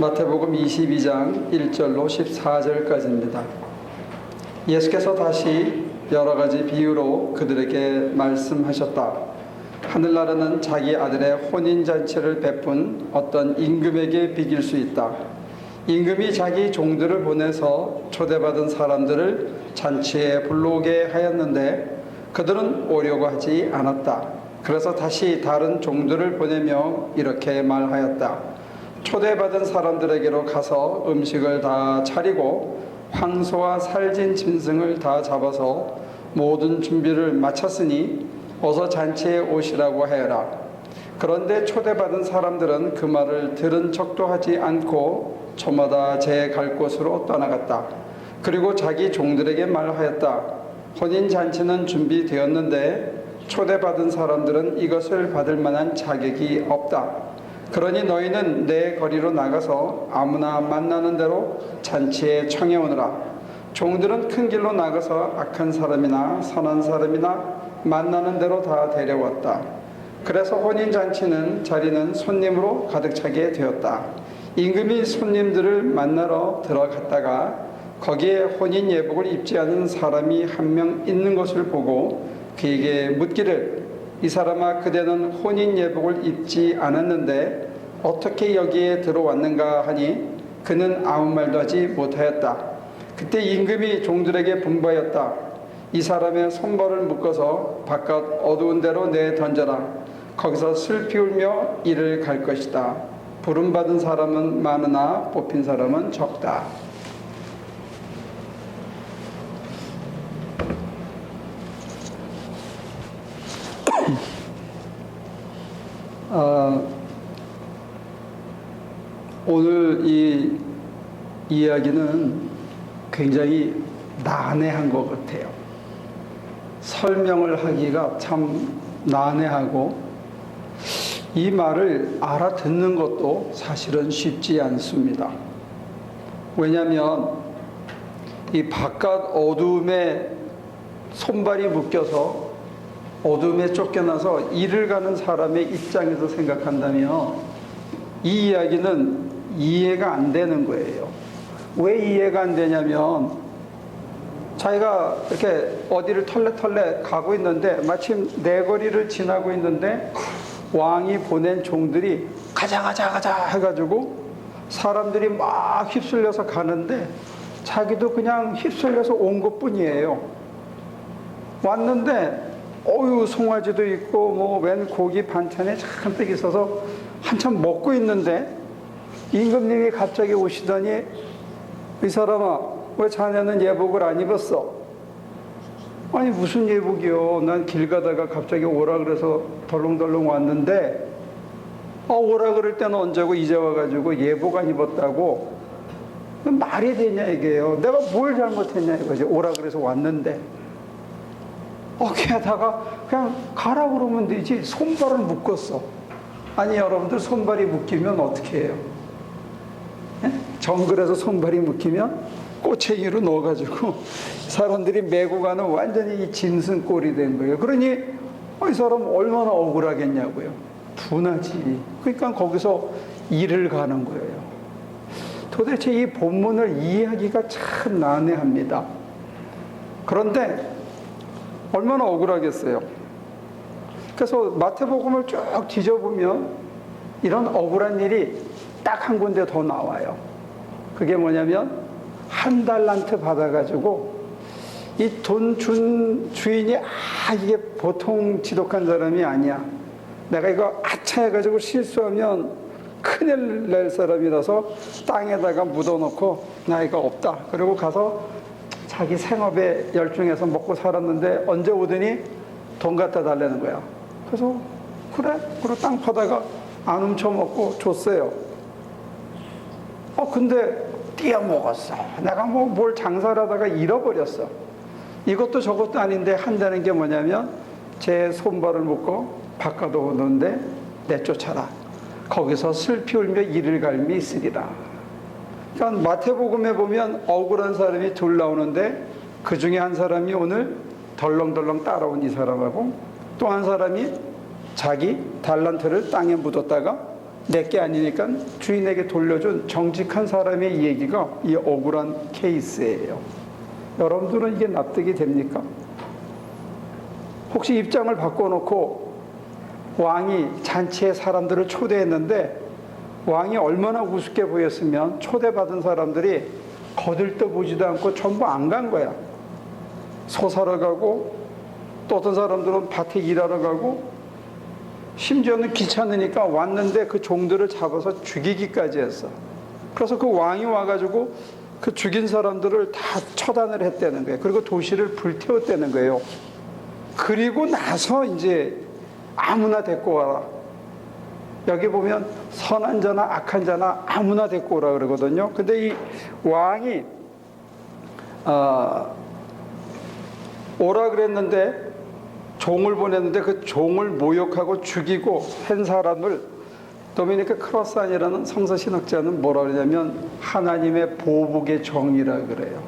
마태복음 22장 1절로 14절까지입니다. 예수께서 다시 여러 가지 비유로 그들에게 말씀하셨다. 하늘나라는 자기 아들의 혼인잔치를 베푼 어떤 임금에게 비길 수 있다. 임금이 자기 종들을 보내서 초대받은 사람들을 잔치에 불러오게 하였는데 그들은 오려고 하지 않았다. 그래서 다시 다른 종들을 보내며 이렇게 말하였다. 초대받은 사람들에게로 가서 음식을 다 차리고 황소와 살진 짐승을 다 잡아서 모든 준비를 마쳤으니 어서 잔치에 오시라고 하여라. 그런데 초대받은 사람들은 그 말을 들은 척도 하지 않고 저마다 제 갈 곳으로 떠나갔다. 그리고 자기 종들에게 말하였다. 혼인 잔치는 준비되었는데 초대받은 사람들은 이것을 받을 만한 자격이 없다. 그러니 너희는 내 거리로 나가서 아무나 만나는 대로 잔치에 청해 오느라. 종들은 큰 길로 나가서 악한 사람이나 선한 사람이나 만나는 대로 다 데려왔다. 그래서 혼인 잔치는 자리는 손님으로 가득 차게 되었다. 임금이 손님들을 만나러 들어갔다가 거기에 혼인 예복을 입지 않은 사람이 한 명 있는 것을 보고 그에게 묻기를 이 사람아 그대는 혼인 예복을 입지 않았는데 어떻게 여기에 들어왔는가 하니 그는 아무 말도 하지 못하였다. 그때 임금이 종들에게 분부하였다. 이 사람의 손발을 묶어서 바깥 어두운 데로 내 던져라. 거기서 슬피 울며 이를 갈 것이다. 부름받은 사람은 많으나 뽑힌 사람은 적다. 어, 오늘 이 이야기는 굉장히 난해한 것 같아요. 설명을 하기가 참 난해하고 이 말을 알아듣는 것도 사실은 쉽지 않습니다. 왜냐하면 이 바깥 어둠에 손발이 묶여서 어둠에 쫓겨나서 일을 가는 사람의 입장에서 생각한다면 이 이야기는 이해가 안 되는 거예요. 왜 이해가 안 되냐면 자기가 이렇게 어디를 털레털레 가고 있는데 마침 내 거리를 지나고 있는데 왕이 보낸 종들이 가자 가자 가자 해가지고 사람들이 막 휩쓸려서 가는데 자기도 그냥 휩쓸려서 온 것뿐이에요. 왔는데 어유 송아지도 있고 뭐 웬 고기 반찬에 잔뜩 있어서 한참 먹고 있는데 임금님이 갑자기 오시더니 이 사람아 왜 자네는 예복을 안 입었어? 아니 무슨 예복이요? 난 길 가다가 갑자기 오라 그래서 덜렁덜렁 왔는데 어 오라 그럴 때는 언제고 이제 와가지고 예복 안 입었다고 말이 되냐 이게요. 내가 뭘 잘못했냐 이거지. 오라 그래서 왔는데 어 게다가 그냥 가라 그러면 되지 손발을 묶었어. 아니 여러분들 손발이 묶이면 어떻게 해요? 예? 정글에서 손발이 묶이면 꼬챙이로 넣어가지고 사람들이 메고 가는 완전히 이 짐승 꼴이 된 거예요. 그러니 어, 이 사람 얼마나 억울하겠냐고요. 둔하지. 그러니까 거기서 일을 가는 거예요. 도대체 이 본문을 이해하기가 참 난해합니다. 그런데 얼마나 억울하겠어요. 그래서 마태복음을 쭉 뒤져보면 이런 억울한 일이 딱 한 군데 더 나와요. 그게 뭐냐면 한 달란트 받아가지고 이 돈 준 주인이 아 이게 보통 지독한 사람이 아니야. 내가 이거 아차 해가지고 실수하면 큰일 낼 사람이라서 땅에다가 묻어놓고 나 이거 없다. 그리고 가서 자기 생업에 열중해서 먹고 살았는데 언제 오더니 돈 갖다 달라는 거야. 그래서 그래? 그리고 땅 파다가 안 훔쳐먹고 줬어요. 어, 근데 띄어먹었어. 내가 뭐 뭘 장사를 하다가 잃어버렸어. 이것도 저것도 아닌데 한다는 게 뭐냐면 제 손발을 묶고 바꿔 오는데 내쫓아라. 거기서 슬피 울며 이를 갈미 있으리라. 그러니까 마태복음에 보면 억울한 사람이 둘 나오는데 그 중에 한 사람이 오늘 덜렁덜렁 따라온 이 사람하고 또 한 사람이 자기 달란트를 땅에 묻었다가 내게 아니니까 주인에게 돌려준 정직한 사람의 얘기가 이 억울한 케이스예요. 여러분들은 이게 납득이 됩니까? 혹시 입장을 바꿔놓고 왕이 잔치에 사람들을 초대했는데 왕이 얼마나 우습게 보였으면 초대받은 사람들이 거들떠 보지도 않고 전부 안 간 거야. 소 사러 가고 또 어떤 사람들은 밭에 일하러 가고 심지어는 귀찮으니까 왔는데 그 종들을 잡아서 죽이기까지 했어. 그래서 그 왕이 와가지고 그 죽인 사람들을 다 처단을 했다는 거예요. 그리고 도시를 불태웠다는 거예요. 그리고 나서 이제 아무나 데리고 와라. 여기 보면 선한 자나 악한 자나 아무나 데리고 오라 그러거든요. 근데 이 왕이 어, 오라 그랬는데 종을 보냈는데 그 종을 모욕하고 죽이고 한 사람을 도미니카 크로스안이라는 성서 신학자는 뭐라 그러냐면 하나님의 보복의 정의라 그래요.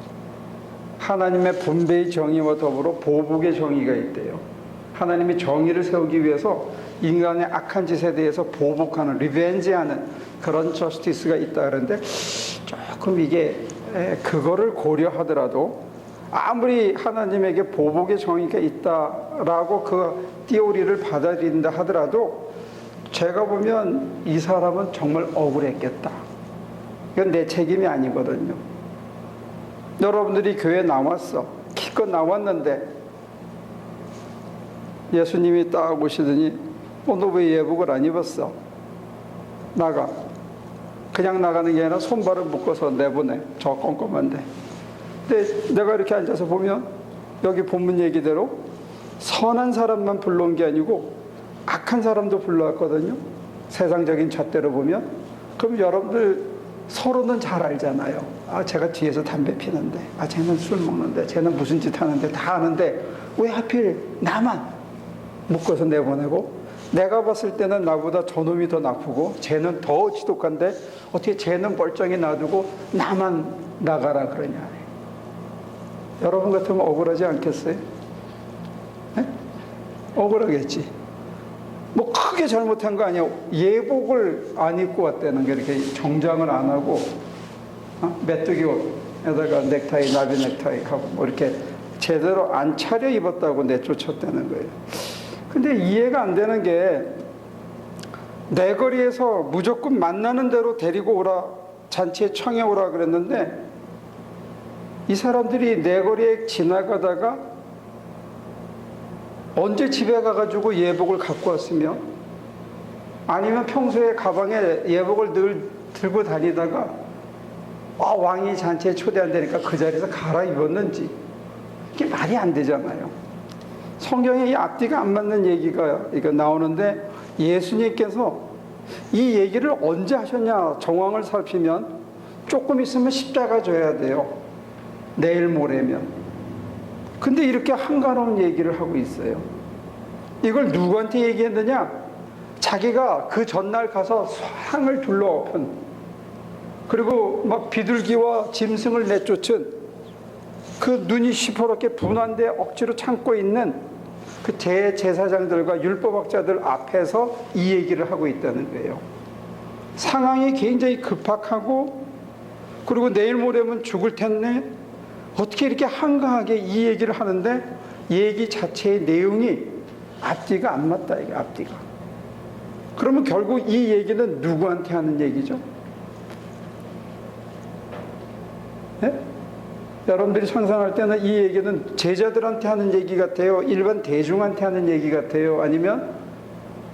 하나님의 분배의 정의와 더불어 보복의 정의가 있대요. 하나님이 정의를 세우기 위해서 인간의 악한 짓에 대해서 보복하는 리벤지하는 그런 저스티스가 있다 그러는데 조금 이게 에, 그거를 고려하더라도 아무리 하나님에게 보복의 정의가 있다라고 그 띠오리를 받아들인다 하더라도 제가 보면 이 사람은 정말 억울했겠다. 이건 내 책임이 아니거든요. 여러분들이 교회 나왔어. 기껏 나왔는데 예수님이 딱 오시더니 어, 너왜 예복을 안 입었어? 나가. 그냥 나가는 게 아니라 손발을 묶어서 내보내. 저 꼼꼼한데. 근데 내가 이렇게 앉아서 보면 여기 본문 얘기대로 선한 사람만 불러온 게 아니고 악한 사람도 불러왔거든요. 세상적인 잣대로 보면. 그럼 여러분들 서로는 잘 알잖아요. 아, 제가 뒤에서 담배 피는데, 아, 쟤는 술 먹는데, 쟤는 무슨 짓 하는데, 다 아는데, 왜 하필 나만 묶어서 내보내고, 내가 봤을 때는 나보다 저놈이 더 나쁘고, 쟤는 더 지독한데, 어떻게 쟤는 멀쩡히 놔두고, 나만 나가라 그러냐. 여러분 같으면 억울하지 않겠어요? 네? 억울하겠지. 뭐 크게 잘못한 거 아니야. 예복을 안 입고 왔다는 게 이렇게 정장을 안 하고 어? 메뚜기 옷에다가 넥타이, 나비 넥타이 하고 뭐 이렇게 제대로 안 차려 입었다고 내쫓았다는 거예요. 근데 이해가 안 되는 게 내 거리에서 무조건 만나는 대로 데리고 오라 잔치에 청해 오라 그랬는데 이 사람들이 내 거리에 지나가다가 언제 집에 가가지고 예복을 갖고 왔으며 아니면 평소에 가방에 예복을 늘 들고 다니다가 아, 왕이 잔치에 초대한다니까 그 자리에서 갈아입었는지 이게 말이 안 되잖아요. 성경에 이 앞뒤가 안 맞는 얘기가 이거 나오는데 예수님께서 이 얘기를 언제 하셨냐 정황을 살피면 조금 있으면 십자가 져야 돼요. 내일 모레면. 근데 이렇게 한가로운 얘기를 하고 있어요. 이걸 누구한테 얘기했느냐? 자기가 그 전날 가서 상을 둘러엎은 그리고 막 비둘기와 짐승을 내쫓은 그 눈이 시퍼렇게 분한데 억지로 참고 있는 그 대제사장들과 율법학자들 앞에서 이 얘기를 하고 있다는 거예요. 상황이 굉장히 급박하고 그리고 내일 모레면 죽을 텐데 어떻게 이렇게 한가하게 이 얘기를 하는데 얘기 자체의 내용이 앞뒤가 안 맞다 이게 앞뒤가. 그러면 결국 이 얘기는 누구한테 하는 얘기죠? 네? 여러분들이 상상할 때는 이 얘기는 제자들한테 하는 얘기 같아요. 일반 대중한테 하는 얘기 같아요. 아니면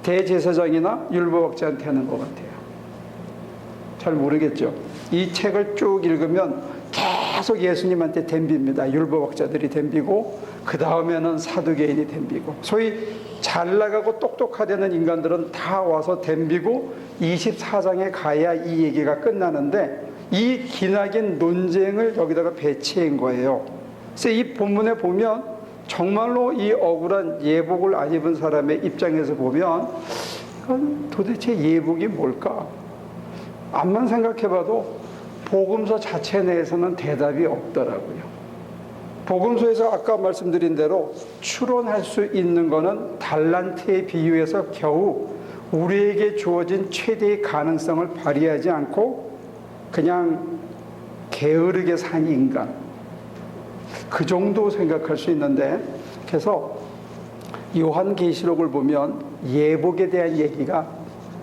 대제사장이나 율법학자한테 하는 것 같아요. 잘 모르겠죠. 이 책을 쭉 읽으면 계속 예수님한테 댐빕니다. 율법학자들이 댐비고 그 다음에는 사두개인이 댐비고 소위 잘 나가고 똑똑하다는 인간들은 다 와서 댐비고 24장에 가야 이 얘기가 끝나는데 이 기나긴 논쟁을 여기다가 배치한 거예요. 그래서 이 본문에 보면 정말로 이 억울한 예복을 안 입은 사람의 입장에서 보면 도대체 예복이 뭘까? 암만 생각해봐도 복음서 자체 내에서는 대답이 없더라고요. 복음서에서 아까 말씀드린 대로 추론할 수 있는 거는 달란트에 비유해서 겨우 우리에게 주어진 최대의 가능성을 발휘하지 않고 그냥 게으르게 산 인간. 그 정도 생각할 수 있는데 그래서 요한계시록을 보면 예복에 대한 얘기가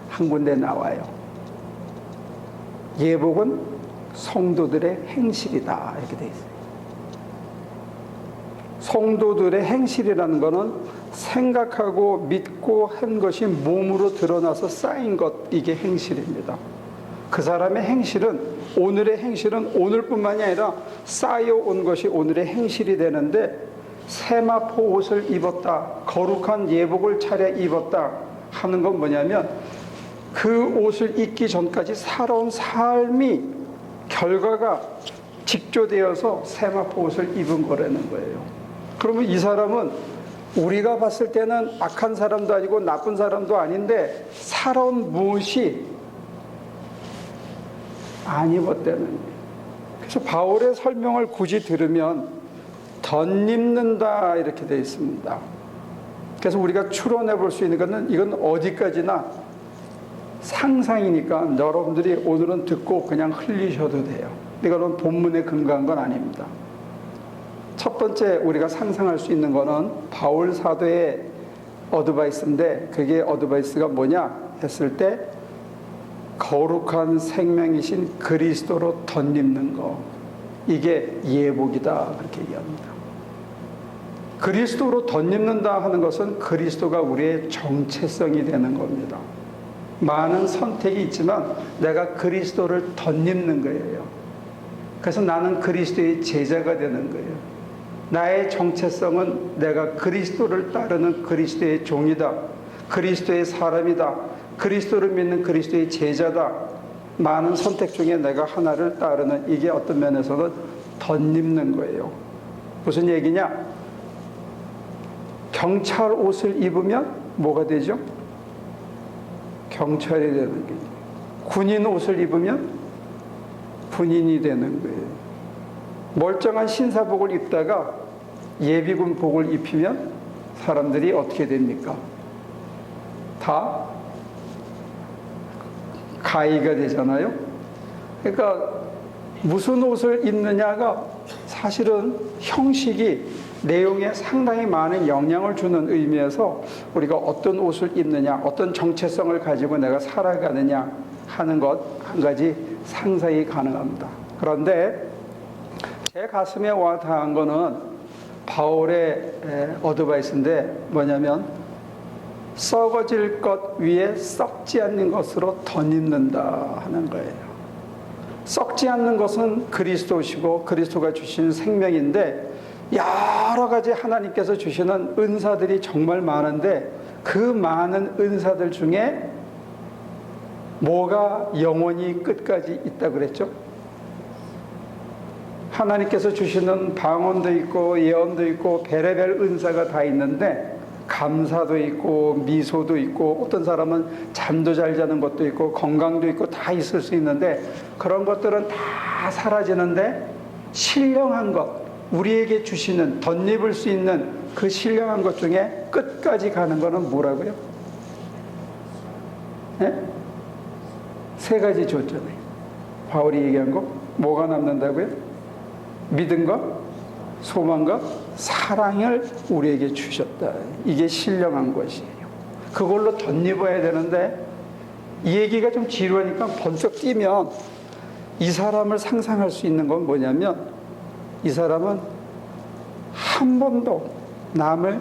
한 군데 나와요. 예복은 성도들의 행실이다 이렇게 돼 있어요. 성도들의 행실이라는 것은 생각하고 믿고 한 것이 몸으로 드러나서 쌓인 것 이게 행실입니다. 그 사람의 행실은 오늘의 행실은 오늘뿐만이 아니라 쌓여온 것이 오늘의 행실이 되는데 세마포 옷을 입었다 거룩한 예복을 차려 입었다 하는 건 뭐냐면 그 옷을 입기 전까지 살아온 삶이 결과가 직조되어서 세마포 옷을 입은 거라는 거예요. 그러면 이 사람은 우리가 봤을 때는 악한 사람도 아니고 나쁜 사람도 아닌데 살아온 무엇이 안 입었다는 거예요. 그래서 바울의 설명을 굳이 들으면 덧입는다 이렇게 되어 있습니다. 그래서 우리가 추론해 볼 수 있는 것은 이건 어디까지나 상상이니까 여러분들이 오늘은 듣고 그냥 흘리셔도 돼요. 이거는 본문에 근거한 건 아닙니다. 첫 번째 우리가 상상할 수 있는 거는 바울 사도의 어드바이스인데 그게 어드바이스가 뭐냐 했을 때 거룩한 생명이신 그리스도로 덧입는 거 이게 예복이다 그렇게 얘기합니다. 그리스도로 덧입는다 하는 것은 그리스도가 우리의 정체성이 되는 겁니다. 많은 선택이 있지만 내가 그리스도를 덧입는 거예요. 그래서 나는 그리스도의 제자가 되는 거예요. 나의 정체성은 내가 그리스도를 따르는 그리스도의 종이다. 그리스도의 사람이다. 그리스도를 믿는 그리스도의 제자다. 많은 선택 중에 내가 하나를 따르는 이게 어떤 면에서는 덧입는 거예요. 무슨 얘기냐? 경찰 옷을 입으면 뭐가 되죠? 경찰이 되는 거예요. 군인 옷을 입으면 군인이 되는 거예요. 멀쩡한 신사복을 입다가 예비군 복을 입히면 사람들이 어떻게 됩니까? 다 가이가 되잖아요. 그러니까 무슨 옷을 입느냐가 사실은 형식이 내용에 상당히 많은 영향을 주는 의미에서 우리가 어떤 옷을 입느냐, 어떤 정체성을 가지고 내가 살아가느냐 하는 것 한 가지 상상이 가능합니다. 그런데 제 가슴에 와 닿은 거는 바울의 어드바이스인데 뭐냐면 썩어질 것 위에 썩지 않는 것으로 덧입는다 하는 거예요. 썩지 않는 것은 그리스도시고 그리스도가 주신 생명인데 여러 가지 하나님께서 주시는 은사들이 정말 많은데 그 많은 은사들 중에 뭐가 영원히 끝까지 있다 그랬죠? 하나님께서 주시는 방언도 있고 예언도 있고 베레벨 은사가 다 있는데 감사도 있고 미소도 있고 어떤 사람은 잠도 잘 자는 것도 있고 건강도 있고 다 있을 수 있는데 그런 것들은 다 사라지는데 신령한 것 우리에게 주시는 덧입을 수 있는 그 신령한 것 중에 끝까지 가는 거는 뭐라고요? 네? 세 가지 줬잖아요. 바울이 얘기한 거 뭐가 남는다고요? 믿음과 소망과 사랑을 우리에게 주셨다. 이게 신령한 것이에요. 그걸로 덧입어야 되는데 이 얘기가 좀 지루하니까 번쩍 뛰면 이 사람을 상상할 수 있는 건 뭐냐면 이 사람은 한 번도 남을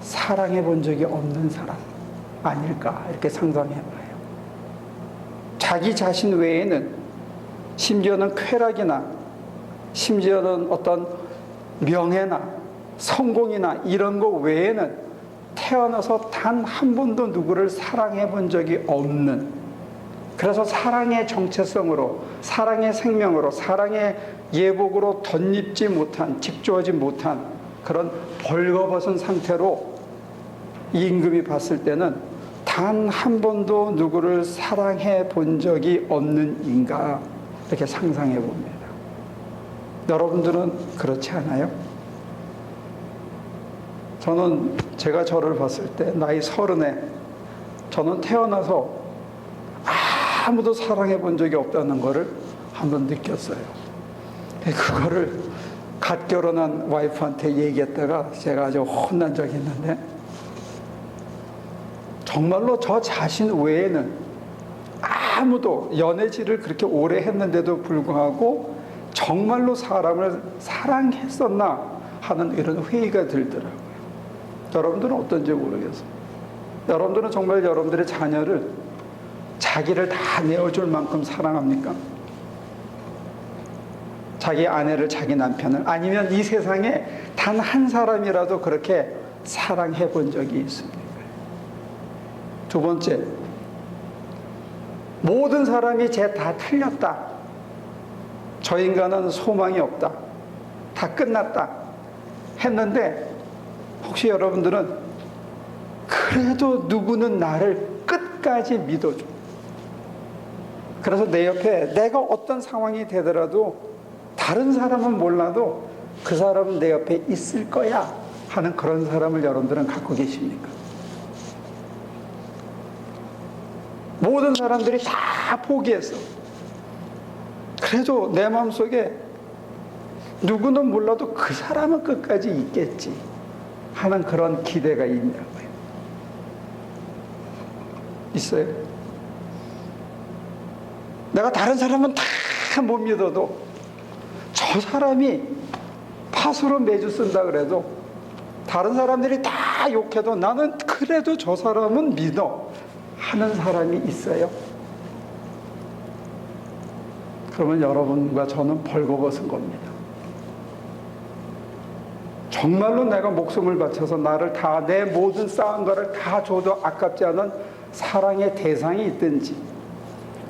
사랑해 본 적이 없는 사람 아닐까 이렇게 상상해 봐요. 자기 자신 외에는 심지어는 쾌락이나 심지어는 어떤 명예나 성공이나 이런 거 외에는 태어나서 단 한 번도 누구를 사랑해 본 적이 없는 그래서 사랑의 정체성으로 사랑의 생명으로 사랑의 예복으로 덧입지 못한 직조하지 못한 그런 벌거벗은 상태로 이 임금이 봤을 때는 단 한 번도 누구를 사랑해 본 적이 없는 인가 이렇게 상상해 봅니다. 여러분들은 그렇지 않아요? 저는 제가 저를 봤을 때 나이 서른에 저는 태어나서 아무도 사랑해 본 적이 없다는 것을 한번 느꼈어요. 그거를 갓 결혼한 와이프한테 얘기했다가 제가 아주 혼난 적이 있는데 정말로 저 자신 외에는 아무도 연애질을 그렇게 오래 했는데도 불구하고 정말로 사람을 사랑했었나 하는 이런 회의가 들더라고요. 여러분들은 어떤지 모르겠어요. 여러분들은 정말 여러분들의 자녀를 자기를 다 내어줄 만큼 사랑합니까? 자기 아내를, 자기 남편을, 아니면 이 세상에 단 한 사람이라도 그렇게 사랑해 본 적이 있습니까? 두 번째, 모든 사람이 쟤다 틀렸다. 저 인간은 소망이 없다. 다 끝났다. 했는데, 혹시 여러분들은 그래도 누구는 나를 끝까지 믿어줘. 그래서 내 옆에 내가 어떤 상황이 되더라도 다른 사람은 몰라도 그 사람은 내 옆에 있을 거야 하는 그런 사람을 여러분들은 갖고 계십니까? 모든 사람들이 다 포기했어. 그래도 내 마음속에 누구는 몰라도 그 사람은 끝까지 있겠지 하는 그런 기대가 있냐고요. 있어요. 내가 다른 사람은 다 못 믿어도 저 사람이 파수로 매주 쓴다 그래도 다른 사람들이 다 욕해도 나는 그래도 저 사람은 믿어 하는 사람이 있어요. 그러면 여러분과 저는 벌거벗은 겁니다. 정말로 내가 목숨을 바쳐서 나를 다 내 모든 쌓은 거를 다 줘도 아깝지 않은 사랑의 대상이 있든지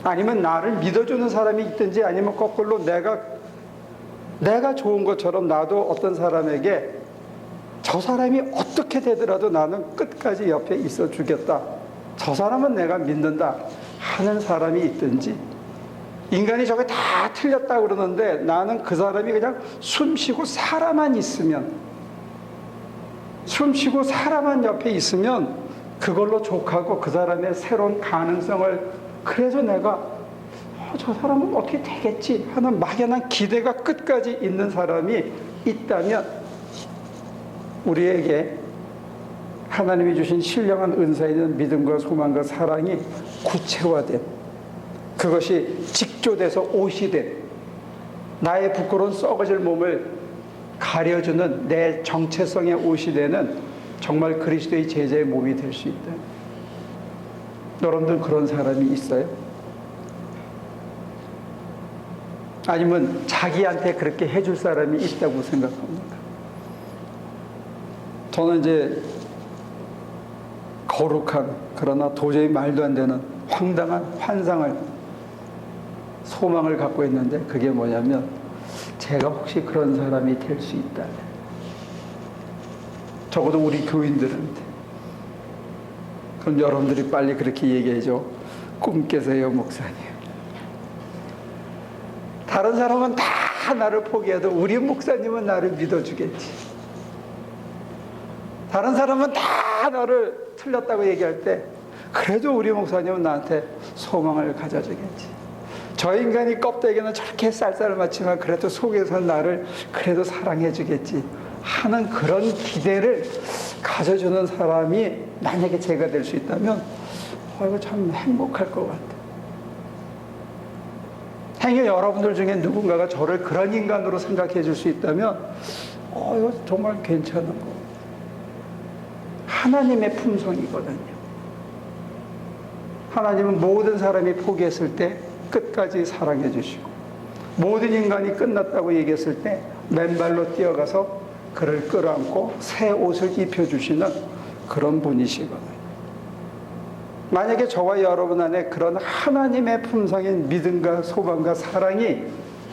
아니면 나를 믿어주는 사람이 있든지 아니면 거꾸로 내가 내가 좋은 것처럼 나도 어떤 사람에게 저 사람이 어떻게 되더라도 나는 끝까지 옆에 있어 주겠다. 저 사람은 내가 믿는다 하는 사람이 있든지 인간이 저게 다 틀렸다 그러는데 나는 그 사람이 그냥 숨 쉬고 살아만 있으면 숨 쉬고 사람만 옆에 있으면 그걸로 족하고 그 사람의 새로운 가능성을 그래서 내가 어, 저 사람은 어떻게 되겠지 하는 막연한 기대가 끝까지 있는 사람이 있다면 우리에게 하나님이 주신 신령한 은사이는 믿음과 소망과 사랑이 구체화된 그것이 직조돼서 옷이 된 나의 부끄러운 썩어질 몸을 가려주는 내 정체성의 옷이 되는 정말 그리스도의 제자의 몸이 될 수 있다. 여러분들 그런 사람이 있어요? 아니면 자기한테 그렇게 해줄 사람이 있다고 생각합니까? 저는 이제 거룩한 그러나 도저히 말도 안 되는 황당한 환상을 소망을 갖고 있는데 그게 뭐냐면 제가 혹시 그런 사람이 될 수 있다면 적어도 우리 교인들한테. 그럼 여러분들이 빨리 그렇게 얘기해줘. 꿈 깨세요 목사님. 다른 사람은 다 나를 포기해도 우리 목사님은 나를 믿어주겠지. 다른 사람은 다 나를 틀렸다고 얘기할 때 그래도 우리 목사님은 나한테 소망을 가져주겠지 저 인간이 껍데기는 저렇게 쌀쌀 맞지만 그래도 속에서 나를 그래도 사랑해 주겠지 하는 그런 기대를 가져주는 사람이 만약에 제가 될 수 있다면 어, 이거 참 행복할 것 같아. 행여 여러분들 중에 누군가가 저를 그런 인간으로 생각해 줄 수 있다면 어, 이거 정말 괜찮은 거. 하나님의 품성이거든요. 하나님은 모든 사람이 포기했을 때 끝까지 사랑해 주시고 모든 인간이 끝났다고 얘기했을 때 맨발로 뛰어가서 그를 끌어안고 새 옷을 입혀주시는 그런 분이시거든요. 만약에 저와 여러분 안에 그런 하나님의 품성인 믿음과 소망과 사랑이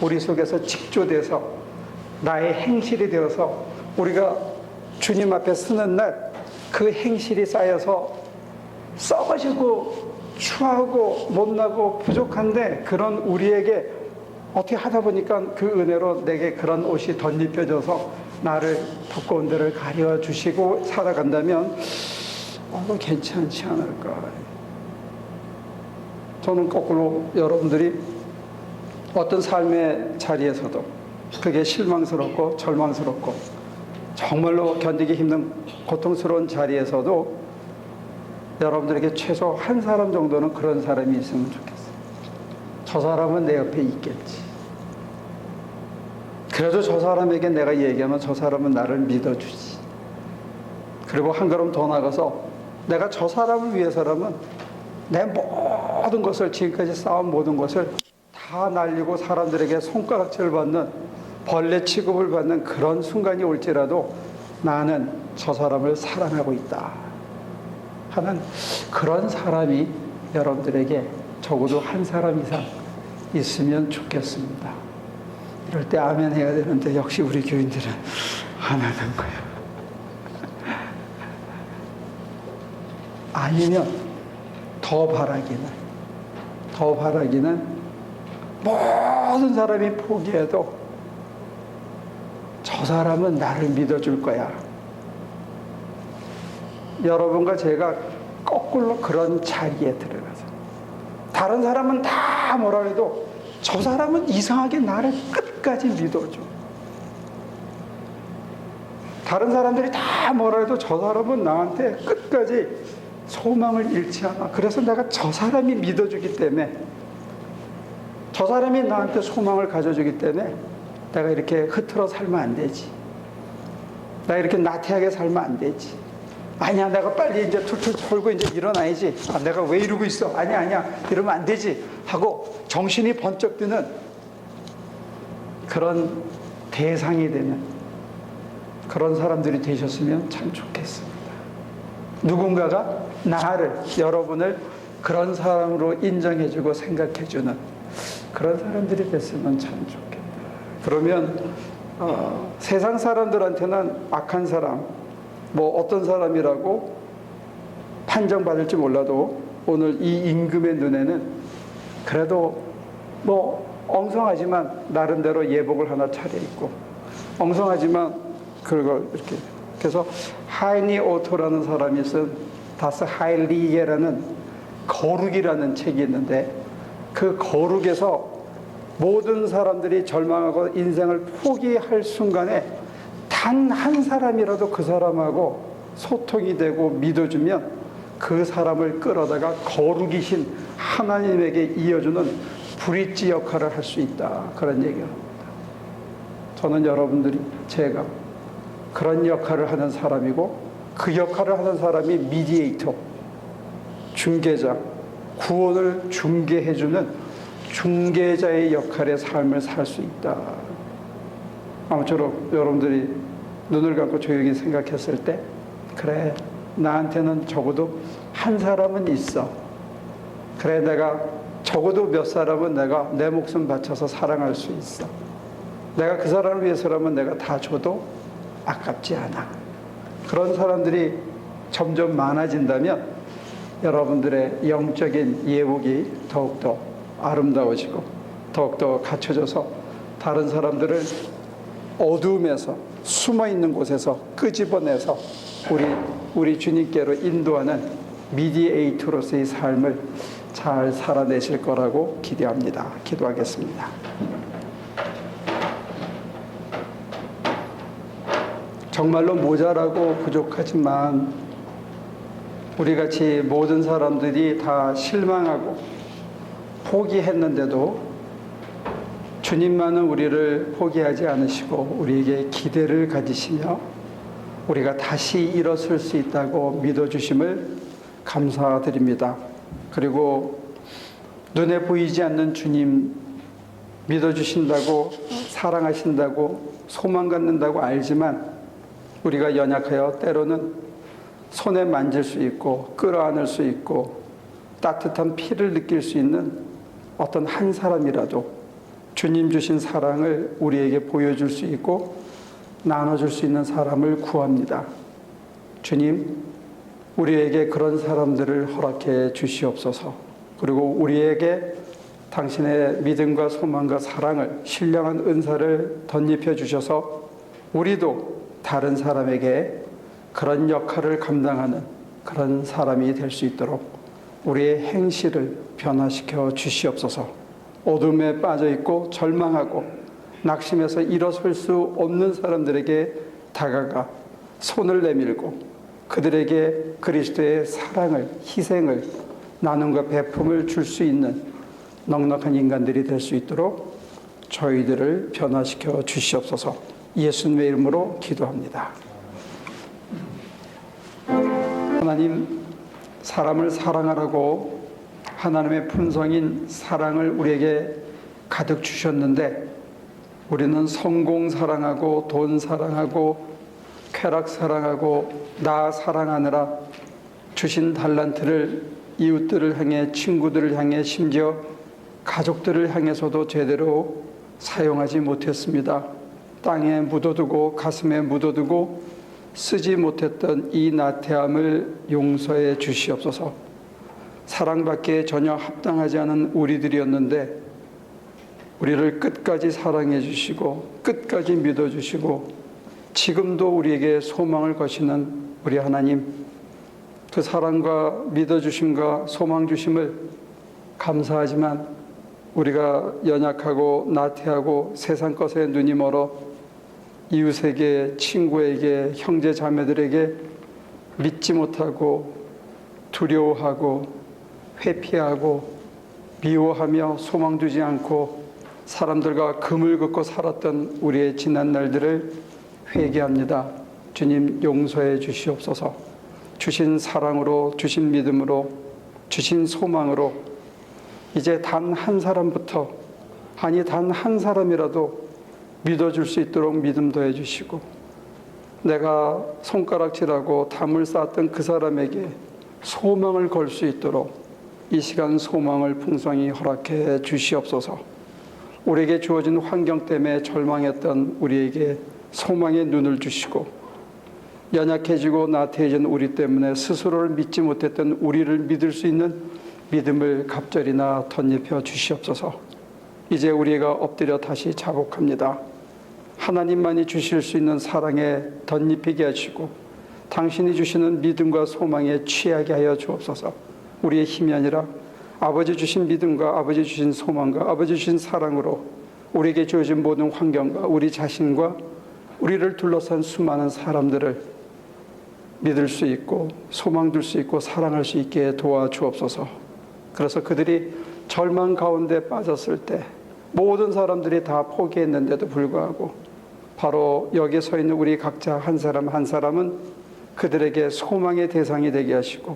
우리 속에서 직조돼서 나의 행실이 되어서 우리가 주님 앞에 서는 날 그 행실이 쌓여서 썩어지고 추하고 못나고 부족한데 그런 우리에게 어떻게 하다 보니까 그 은혜로 내게 그런 옷이 덧입혀져서 나를 두꺼운 데를 가려 주시고 살아간다면 어, 괜찮지 않을까. 저는 거꾸로 여러분들이 어떤 삶의 자리에서도 그게 실망스럽고 절망스럽고 정말로 견디기 힘든 고통스러운 자리에서도 여러분들에게 최소 한 사람 정도는 그런 사람이 있으면 좋겠어요. 저 사람은 내 옆에 있겠지. 그래도 저 사람에게 내가 얘기하면 저 사람은 나를 믿어주지. 그리고 한 걸음 더 나가서 내가 저 사람을 위해서라면 내 모든 것을 지금까지 쌓은 모든 것을 다 날리고 사람들에게 손가락질 받는 벌레 취급을 받는 그런 순간이 올지라도 나는 저 사람을 사랑하고 있다 하는 그런 사람이 여러분들에게 적어도 한 사람 이상 있으면 좋겠습니다. 이럴 때 아멘 해야 되는데 역시 우리 교인들은 안 하는 거예요. 아니면 더 바라기는 더 바라기는 모든 사람이 포기해도 저 사람은 나를 믿어줄 거야. 여러분과 제가 거꾸로 그런 자리에 들어가서 다른 사람은 다 뭐라 해도 저 사람은 이상하게 나를 끝까지 믿어줘. 다른 사람들이 다 뭐라 해도 저 사람은 나한테 끝까지 소망을 잃지 않아. 그래서 내가 저 사람이 믿어주기 때문에 저 사람이 나한테 소망을 가져주기 때문에 내가 이렇게 흐트러 살면 안 되지. 내가 이렇게 나태하게 살면 안 되지. 아니야, 내가 빨리 이제 툴툴 털고 이제 일어나야지. 아, 내가 왜 이러고 있어? 아니야, 아니야. 이러면 안 되지. 하고 정신이 번쩍 드는 그런 대상이 되는 그런 사람들이 되셨으면 참 좋겠습니다. 누군가가 나를, 여러분을 그런 사람으로 인정해주고 생각해주는 그런 사람들이 됐으면 참 좋겠다. 그러면 어, 세상 사람들한테는 악한 사람, 뭐 어떤 사람이라고 판정받을지 몰라도 오늘 이 임금의 눈에는 그래도 뭐 엉성하지만 나름대로 예복을 하나 차려입고 엉성하지만 그걸 이렇게 그래서 하이니 오토라는 사람이 쓴 다스 하일리게라는 거룩이라는 책이 있는데 그 거룩에서 모든 사람들이 절망하고 인생을 포기할 순간에 단 한 사람이라도 그 사람하고 소통이 되고 믿어주면 그 사람을 끌어다가 거룩이신 하나님에게 이어주는 브릿지 역할을 할 수 있다. 그런 얘기를 합니다. 저는 여러분들이 제가 그런 역할을 하는 사람이고 그 역할을 하는 사람이 미디에이터, 중개자, 구원을 중개해주는 중개자의 역할의 삶을 살 수 있다. 아무쪼록 여러분들이 눈을 감고 조용히 생각했을 때, 그래, 나한테는 적어도 한 사람은 있어. 그래, 내가 적어도 몇 사람은 내가 내 목숨 바쳐서 사랑할 수 있어. 내가 그 사람을 위해서라면 내가 다 줘도 아깝지 않아. 그런 사람들이 점점 많아진다면 여러분들의 영적인 예복이 더욱더 아름다워지고 더욱더 갖춰져서 다른 사람들을 어두움에서 숨어 있는 곳에서 끄집어내서 우리 우리 주님께로 인도하는 미디에이터로서의 삶을 잘 살아내실 거라고 기대합니다. 기도하겠습니다. 정말로 모자라고 부족하지만 우리 같이 모든 사람들이 다 실망하고 포기했는데도 주님만은 우리를 포기하지 않으시고 우리에게 기대를 가지시며 우리가 다시 일어설 수 있다고 믿어주심을 감사드립니다. 그리고 눈에 보이지 않는 주님 믿어주신다고 사랑하신다고 소망 갖는다고 알지만 우리가 연약하여 때로는 손에 만질 수 있고 끌어안을 수 있고 따뜻한 피를 느낄 수 있는 어떤 한 사람이라도 주님 주신 사랑을 우리에게 보여줄 수 있고 나눠줄 수 있는 사람을 구합니다. 주님, 우리에게 그런 사람들을 허락해 주시옵소서. 그리고 우리에게 당신의 믿음과 소망과 사랑을 신령한 은사를 덧입혀 주셔서 우리도 다른 사람에게 그런 역할을 감당하는 그런 사람이 될 수 있도록 우리의 행실을 변화시켜 주시옵소서. 어둠에 빠져 있고 절망하고 낙심해서 일어설 수 없는 사람들에게 다가가 손을 내밀고 그들에게 그리스도의 사랑을 희생을 나눔과 배품을 줄 수 있는 넉넉한 인간들이 될 수 있도록 저희들을 변화시켜 주시옵소서. 예수님의 이름으로 기도합니다. 하나님 사람을 사랑하라고 하나님의 품성인 사랑을 우리에게 가득 주셨는데 우리는 성공 사랑하고 돈 사랑하고 쾌락 사랑하고 나 사랑하느라 주신 달란트를 이웃들을 향해 친구들을 향해 심지어 가족들을 향해서도 제대로 사용하지 못했습니다. 땅에 묻어두고 가슴에 묻어두고 쓰지 못했던 이 나태함을 용서해 주시옵소서. 사랑받기에 전혀 합당하지 않은 우리들이었는데 우리를 끝까지 사랑해 주시고 끝까지 믿어 주시고 지금도 우리에게 소망을 거시는 우리 하나님 그 사랑과 믿어 주심과 소망 주심을 감사하지만 우리가 연약하고 나태하고 세상 것에 눈이 멀어 이웃에게 친구에게 형제 자매들에게 믿지 못하고 두려워하고 회피하고 미워하며 소망 두지 않고 사람들과 금을 긋고 살았던 우리의 지난 날들을 회개합니다. 주님 용서해 주시옵소서. 주신 사랑으로 주신 믿음으로 주신 소망으로 이제 단 한 사람부터 아니 단 한 사람이라도 믿어줄 수 있도록 믿음 더해 주시고 내가 손가락질하고 담을 쌓았던 그 사람에게 소망을 걸 수 있도록 이 시간 소망을 풍성히 허락해 주시옵소서. 우리에게 주어진 환경 때문에 절망했던 우리에게 소망의 눈을 주시고 연약해지고 나태해진 우리 때문에 스스로를 믿지 못했던 우리를 믿을 수 있는 믿음을 갑절이나 덧입혀 주시옵소서. 이제 우리가 엎드려 다시 자복합니다. 하나님만이 주실 수 있는 사랑에 덧입히게 하시고 당신이 주시는 믿음과 소망에 취하게 하여 주옵소서. 우리의 힘이 아니라 아버지 주신 믿음과 아버지 주신 소망과 아버지 주신 사랑으로 우리에게 주어진 모든 환경과 우리 자신과 우리를 둘러싼 수많은 사람들을 믿을 수 있고 소망 둘 수 있고 사랑할 수 있게 도와주옵소서. 그래서 그들이 절망 가운데 빠졌을 때 모든 사람들이 다 포기했는데도 불구하고 바로 여기에 서 있는 우리 각자 한 사람 한 사람은 그들에게 소망의 대상이 되게 하시고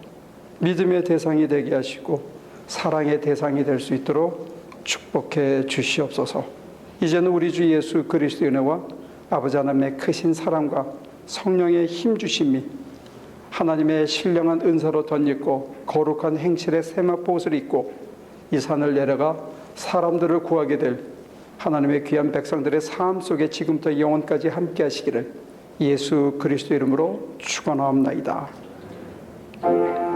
믿음의 대상이 되게 하시고 사랑의 대상이 될 수 있도록 축복해 주시옵소서. 이제는 우리 주 예수 그리스도의 은혜와 아버지 하나님의 크신 사랑과 성령의 힘 주심이 하나님의 신령한 은사로 덧입고 거룩한 행실의 세마포옷을 입고 이 산을 내려가 사람들을 구하게 될 하나님의 귀한 백성들의 삶 속에 지금부터 영원까지 함께 하시기를 예수 그리스도 이름으로 축원하옵나이다.